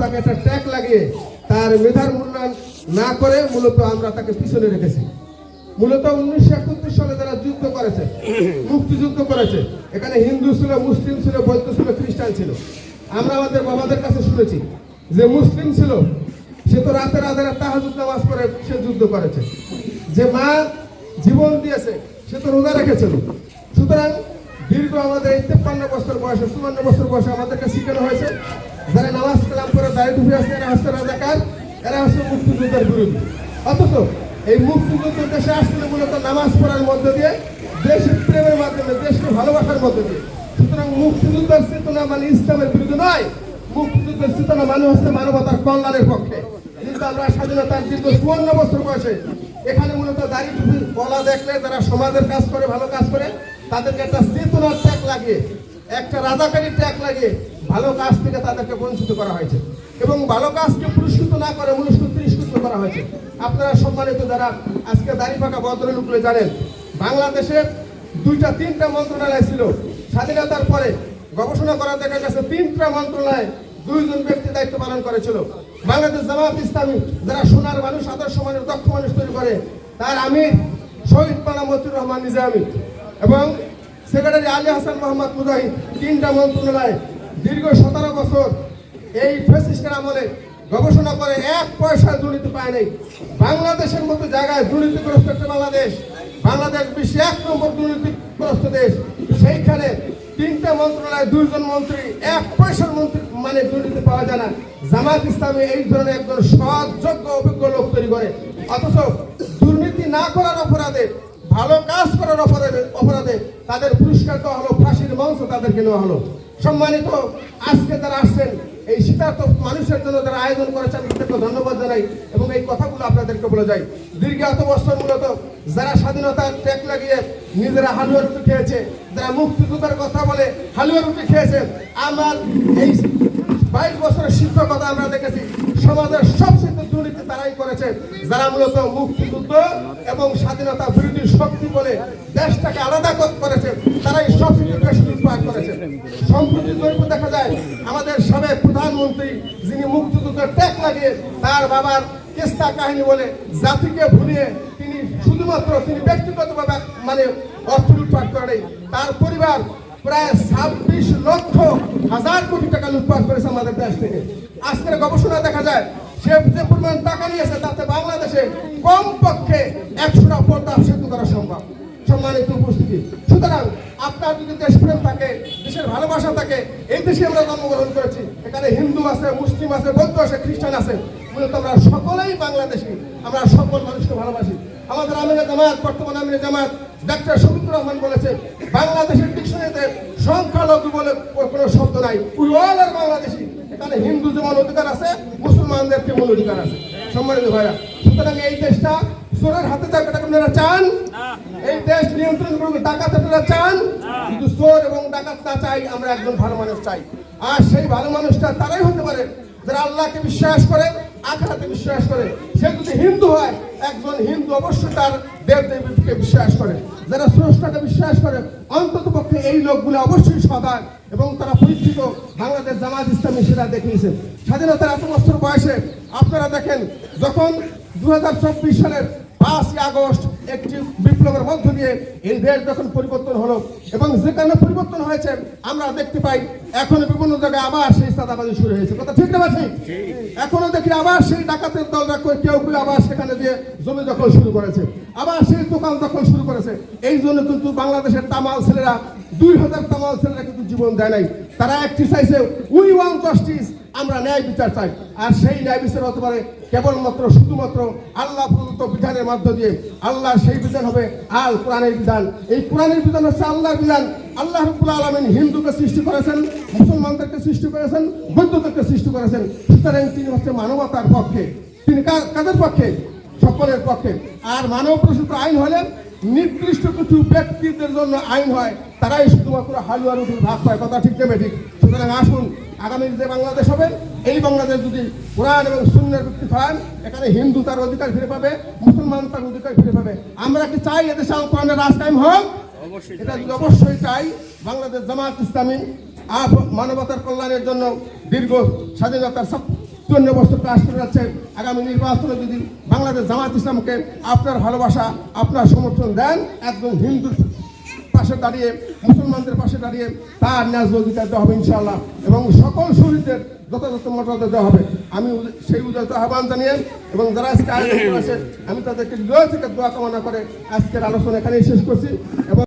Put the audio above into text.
তাকে একটা ট্যাগ লাগিয়ে তার মেধার না করে মূলত আমরা তাকে পিছনে রেখেছি। মূলত উনিশশো একত্রিশ সালে যুদ্ধ করেছে, মুক্তিযুদ্ধ করেছে। এখানে হিন্দু ছিল, মুসলিম ছিল, বৌদ্ধ ছিল, খ্রিস্টান ছিল। আমরা আমাদের বাবাদের কাছে শুনেছি যে মুসলিম ছিল, সে তো রাতে রাতে নামাজ করে সে যুদ্ধ করেছে। যে মা জীবন দিয়েছে, সে তো রোজা রেখেছিল। সুতরাং দীর্ঘ আমাদের তেপ্পান্ন বছর বয়সে, চুয়ান্ন বছর বয়সে আমাদেরকে শিখানো হয়েছে যারা নামাজ কালাম করে দায়িত্ব ডুবে আছে এরা হচ্ছে রাজাকার, এরা হচ্ছে মুক্তিযুদ্ধের বিরোধী। অথচ এই মুক্তিযুদ্ধ দেশে আসলে মূলত নামাজ পড়ার মধ্য দিয়ে দেশের প্রেমের মাধ্যমে, দেশকে ভালোবাসার মধ্য দিয়ে। সুতরাং মুক্তিযুদ্ধের চেতনা মানে ইসলামের বিরুদ্ধে নয়, মুক্তিযুদ্ধের চেতনা মানে হচ্ছে মানবতার কল্যাণের পক্ষে। কিন্তু আমরা স্বাধীনতার দীর্ঘ চুয়ান্ন বছর বয়সে এখানে মূলত দাঁড়িয়ে বলা দেখলে যারা সমাজের কাজ করে, ভালো কাজ করে, তাদেরকে একটা চেতনার ট্যাগ লাগিয়ে, একটা রাজাকারী ট্যাগ লাগিয়ে ভালো কাজ থেকে তাদেরকে বঞ্চিত করা হয়েছে। এবং ভালো কাজকে পুরস্কৃত না করে মনুষ্য তিরস্কৃত করা হয়েছে। আপনারা সম্মানিত যারা আজকে দাড়ি পাকা ভদ্রলোকগুলো জানেন, বাংলাদেশে দুইটা, তিনটা মন্ত্রণালয় ছিল। স্বাধীনতার পরে গবেষণা করা দেখা গেছে, তিনটা মন্ত্রণালয় দুইজন ব্যক্তি দায়িত্ব পালন করেছিল। বাংলাদেশ জামাত ইসলামী, যারা সোনার মানুষ, আদর্শ মানুষ, দক্ষ মানুষ তৈরি করে, তার আমির শহীদ পানা মতিউর রহমান নিজামী এবং সেক্রেটারি আলী হাসান মোহাম্মদ মুজাহিদ, তিনটা মন্ত্রণালয় দীর্ঘ সতেরো বছর এই ফেসিস্টের আমলে গবেষণা করে এক পয়সা দুর্নীতি পায় নাই। বাংলাদেশের মতো জায়গায় দুর্নীতিগ্রস্ত একটা বাংলাদেশ বাংলাদেশ বিশ্বে এক নম্বর দুর্নীতিগ্রস্ত দেশ। সেইখানে তিনটা মন্ত্রণালয় দুইজন মন্ত্রী, এক পয়সার মন্ত্রী মানে দুর্নীতি পাওয়া যায় না। জামাত ইসলামী এই ধরনের একজন সৎ যোগ্য অভিজ্ঞ লোক তৈরি করে। অথচ দুর্নীতি না করার অপরাধে অপরাধে তাদের পুরস্কার দেওয়া হলো, ফাঁসির মঞ্চ তাদেরকে নেওয়া হলো। সম্মানিত, আজকে তারা আসছেন, এই শীতার্থ মানুষের জন্য যারা আয়োজন করেছে আমি তাদেরকে ধন্যবাদ জানাই এবং এই কথাগুলো আপনাদেরকে বলে যাই। দীর্ঘ এত বছর মূলত যারা স্বাধীনতার ট্যাগ লাগিয়ে নিজেরা হালুয়া রুটি খেয়েছে, যারা মুক্তিযোদ্ধার কথা বলে হালুয়া রুটি খেয়েছে, আমার এই বাইশ বছরের শিক্ষকতা আমরা দেখেছি, সমাজের সবচেয়ে দুর্নীতি তারাই করেছে, যারা মূলত মুক্তিযুদ্ধ এবং স্বাধীনতা, বিরোধী শক্তি বলে দেশটাকে আলাদা কর- করেছে, তারাই সবচেয়ে বেশি লুটপাট করেছে। সম্প্রতি জরিপ দেখা যায়, আমাদের সাবেক প্রধানমন্ত্রী যিনি মুক্তিযুদ্ধের ট্যাগ লাগিয়ে তার বাবার কেস্তা কাহিনী বলে জাতিকে ভুলিয়ে তিনি শুধুমাত্র তিনি ব্যক্তিগতভাবে মানে অর্থ লুটপাট করে তার পরিবার প্রায় ছাব্বিশ লক্ষ হাজার কোটি টাকা লুটপাট করেছে আমাদের দেশ থেকে। আজকের গবেষণা দেখা যায়, সে যে পরিমাণ টাকা নিয়েছে তাতে বাংলাদেশে কমপক্ষে একশোটা পর্দা সেতু করা সম্ভব। সম্মানিত উপস্থিতি, সুতরাং আপনার যদি দেশপ্রেম থাকে, দেশের ভালোবাসা থাকে, এই দেশে আমরা জন্মগ্রহণ করেছি। এখানে হিন্দু আছে, মুসলিম আছে, বৌদ্ধ আছে, খ্রিস্টান আছে। মূলত আমরা সকলেই বাংলাদেশি, আমরা সকল মানুষকে ভালোবাসি। আমাদের আমিরে জামাত, বর্তমান আমিরে জামাত ডাক্তার শফিকুর রহমান বলেছে, বাংলাদেশের ডিকশনারিতে সংখ্যালঘু বলে কোনো শব্দ নাই। উই অল আর বাংলাদেশি এখানে হিন্দু যেমন অধিকার আছে, মুসলমানদের তেমন অধিকার আছে। সম্মানিত ভাইরা, সুতরাং এই দেশটা চোরের হাতে থাকবে আপনারা চান? এই দেশ নিয়ন্ত্রণ করবে, ডাকাত আপনারা চান? কিন্তু চোর এবং ডাকাত না চাই, আমরা একজন ভালো মানুষ চাই। আর সেই ভালো মানুষটা তারাই হতে পারে। যারা আল্লাহকে বিশ্বাস করে আখড়াতে বিশ্বাস করে, সে যদি হিন্দু হয়, একজন হিন্দু অবশ্যই তার দেব দেবীকে বিশ্বাস করে। যারা স্রষ্টাকে বিশ্বাস করে, অন্তত পক্ষে এই লোকগুলো অবশ্যই সদান এবং তারা পরীক্ষিত। বাংলাদেশ জামাত ইসলামী সেটা দেখিয়েছে। স্বাধীনতার এত বছর বয়সে আপনারা দেখেন, যখন দু হাজার চব্বিশ সালের পাঁচই আগস্ট একটি বিপ্লবের মধ্য দিয়ে এই দেশ যখন পরিবর্তন হলো এবং যেখানে পরিবর্তন হয়েছে আমরা দেখতে পাই এখনও বিভিন্ন জায়গায় আবার সেই সাদাবাজি শুরু হয়েছে। কথা ঠিক না ঠিক। এখনও দেখি আবার সেই ডাকাতের দলরা কেউ কেউ আবার সেখানে যে জমি দখল শুরু করেছে। আবার সেই দোকান দখল শুরু করেছে। এই জন্য কিন্তু বাংলাদেশের তামাল ছেলেরা দুই হাজার তামাল ছেলেরা কিন্তু জীবন দেয় নাই। তারা একটি চাইছে উই ওয়ান জাস্টিস আমরা ন্যায় বিচার চাই। আর সেই ন্যায় বিচার হতে পারে কেবলমাত্র, শুধুমাত্র আল্লাহ প্রদত্ত বিধানের মধ্য দিয়ে। আল্লাহ সেই বিধান হবে আল কোরআনের বিধান। এই কোরআনের বিধান হচ্ছে আল্লাহর বিধান। আল্লাহ রব্বুল আলমিন হিন্দুকে সৃষ্টি করেছেন, মুসলমানদেরকে সৃষ্টি করেছেন, বৌদ্ধদেরকে সৃষ্টি করেছেন। সুতরাং তিনি হচ্ছে মানবতার পক্ষে। তিনি কাদের পক্ষে? সকলের পক্ষে। আর মানব প্রসূত আইন হলে নির্দিষ্ট কিছু ব্যক্তিদের জন্য আইন হয় তারাই শুধুমাত্র হালুয়া রুটির ভাগ পায়। কথা ঠিক নেবে ঠিক। সুতরাং আসুন আগামী যে বাংলাদেশ হবে এই বাংলাদেশ যদি কোরআন এবং শূন্যের ভিত্তি হয় এখানে হিন্দু তার অধিকার ফিরে পাবে মুসলমান তার অধিকার ফিরে পাবে। আমরা কি চাই এদেশে কোরআনের রাজ কায়েম হোক? এটা যদি অবশ্যই চাই বাংলাদেশ জামাত ইসলামী আপ মানবতার কল্যাণের জন্য দীর্ঘ স্বাধীনতার সব চুয়ান্ন বছর কাজ যাচ্ছেন আগামী নির্বাচনে যদি বাংলাদেশ জামাত ইসলামকে আপনার ভালোবাসা, আপনার সমর্থন দেন, একদম হিন্দুর পাশে দাঁড়িয়ে, মুসলমানদের পাশে দাঁড়িয়ে তার ন্যায্য অধিকার দেওয়া হবে ইনশাআল্লাহ। এবং সকল শহীদদের যথাযথ মর্যাদা দেওয়া হবে। আমি সেই উদারত আহ্বান জানিয়ে এবং যারা আজকে আয়োজন করেছে, আমি তাদেরকে হৃদয় থেকে দোয়া কামনা করে আজকের আলোচনা এখানেই শেষ করছি। এবং